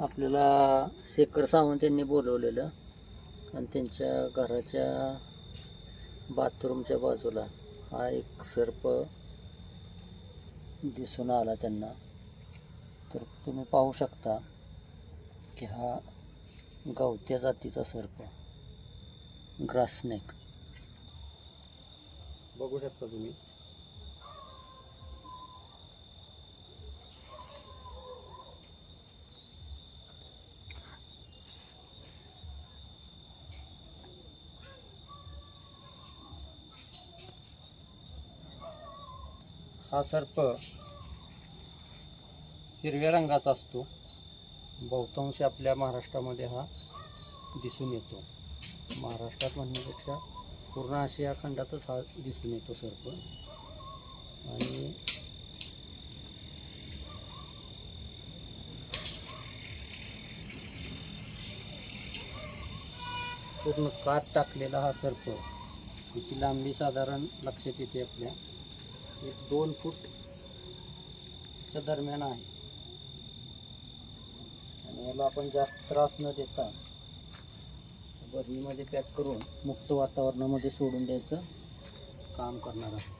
आपल्याला शेखर सावंत यांनी बोलवलेलं आणि त्यांच्या घराच्या बाथरूमच्या बाजूला हा एक सर्प दिसून आला त्यांना. तर तुम्ही पाहू शकता की हा गवत्या जातीचा सर्प ग्रासनेक बघू शकता तुम्ही. हा सर्प हिरव्या रंगाचा असतो. बहुतांश आपल्या महाराष्ट्रामध्ये हा दिसून येतो. महाराष्ट्रात म्हणण्यापेक्षा पूर्ण आशिया खंडातच हा दिसून येतो सर्प. आणि पूर्ण कात टाकलेला हा सर्प. याची लांबी साधारण लक्षात येते आपल्या. एक दोन फूटच्या दरम्यान आहे. आणि याला आपण जास्त त्रास न देता बरणीमध्ये पॅक करून मुक्त वातावरणामध्ये सोडून द्यायचं काम करणार आहे